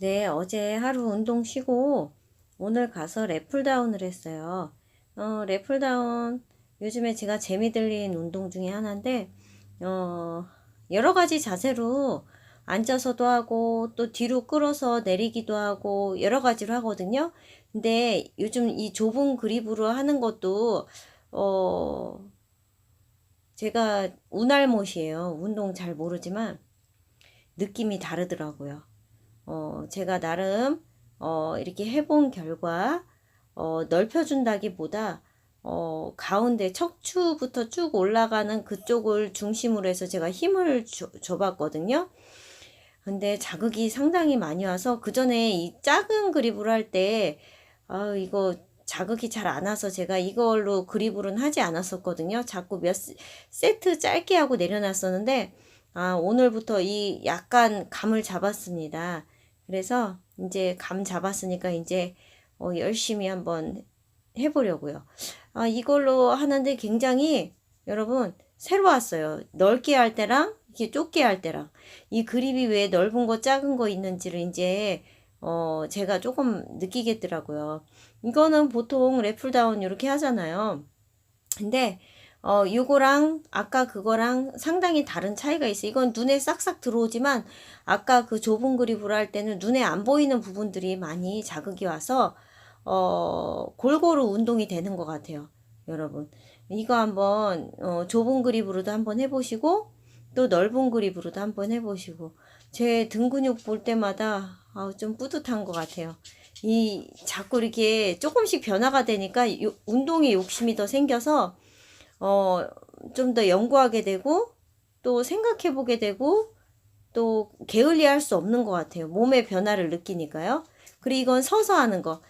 네, 어제 하루 운동 쉬고 오늘 가서 랩풀다운을 했어요. 어, 랩풀다운 요즘에 제가 재미 들린 운동 중에 하나인데, 어, 여러 가지 자세로 앉아서도 하고 또 뒤로 끌어서 내리기도 하고 여러 가지로 하거든요. 근데 요즘 이 좁은 그립으로 하는 것도, 어, 제가 운알못이에요. 운동 잘 모르지만 느낌이 다르더라고요. 어, 제가 나름, 어, 이렇게 해본 결과, 어, 넓혀준다기보다, 어, 가운데 척추부터 쭉 올라가는 그쪽을 중심으로 해서 제가 힘을 줘, 줘봤거든요. 근데 자극이 상당히 많이 와서 그 전에 이 작은 그립으로 할 때, 아, 이거 자극이 잘 안 와서 제가 이걸로 그립으로는 하지 않았었거든요. 자꾸 몇 세- 세트 짧게 하고 내려놨었는데, 아, 오늘부터 이 약간 감을 잡았습니다. 그래서 이제 감 잡았으니까 이제 어, 열심히 한번 해보려고요. 아, 이걸로 하는데 굉장히 여러분 새로웠어요. 넓게 할 때랑 이렇게 좁게 할 때랑 이 그립이 왜 넓은 거 작은 거 있는지를 이제 어, 제가 조금 느끼겠더라고요. 이거는 보통 랩풀다운 이렇게 하잖아요. 근데 어, 요거랑 아까 그거랑 상당히 다른 차이가 있어요. 이건 눈에 싹싹 들어오지만 아까 그 좁은 그립으로 할 때는 눈에 안 보이는 부분들이 많이 자극이 와서 어, 골고루 운동이 되는 것 같아요. 여러분. 이거 한번 어, 좁은 그립으로도 한번 해보시고 또 넓은 그립으로도 한번 해보시고 제 등 근육 볼 때마다 아, 좀 뿌듯한 것 같아요. 이 자꾸 이렇게 조금씩 변화가 되니까 요- 운동에 욕심이 더 생겨서 어, 좀 더 연구하게 되고, 또 생각해 보게 되고, 또 게을리 할 수 없는 것 같아요. 몸의 변화를 느끼니까요. 그리고 이건 서서 하는 거.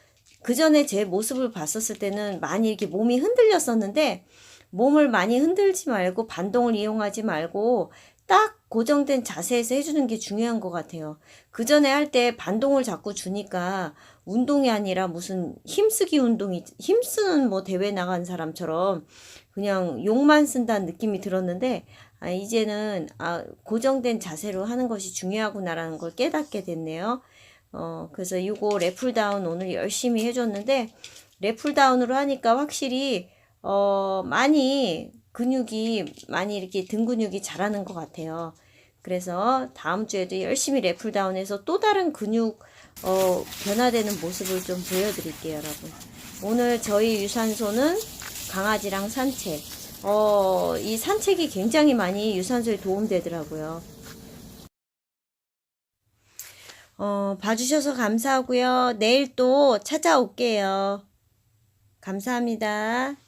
그 전에 제 모습을 봤었을 때는 많이 이렇게 몸이 흔들렸었는데, 몸을 많이 흔들지 말고, 반동을 이용하지 말고, 딱 고정된 자세에서 해주는 게 중요한 것 같아요. 그 전에 할 때 반동을 자꾸 주니까 운동이 아니라 무슨 힘쓰기 운동이, 힘쓰는 뭐 대회 나간 사람처럼 그냥 욕만 쓴다는 느낌이 들었는데, 아, 이제는, 아, 고정된 자세로 하는 것이 중요하구나라는 걸 깨닫게 됐네요. 어, 그래서 이거 랩풀다운 오늘 열심히 해줬는데, 랩풀다운으로 하니까 확실히, 어, 많이 근육이, 많이 이렇게 등 근육이 자라는 것 같아요. 그래서 다음 주에도 열심히 랩풀다운해서 또 다른 근육, 어, 변화되는 모습을 좀 보여드릴게요, 여러분. 오늘 저희 유산소는 강아지랑 산책. 어, 이 산책이 굉장히 많이 유산소에 도움되더라고요. 어, 봐주셔서 감사하고요. 내일 또 찾아올게요. 감사합니다.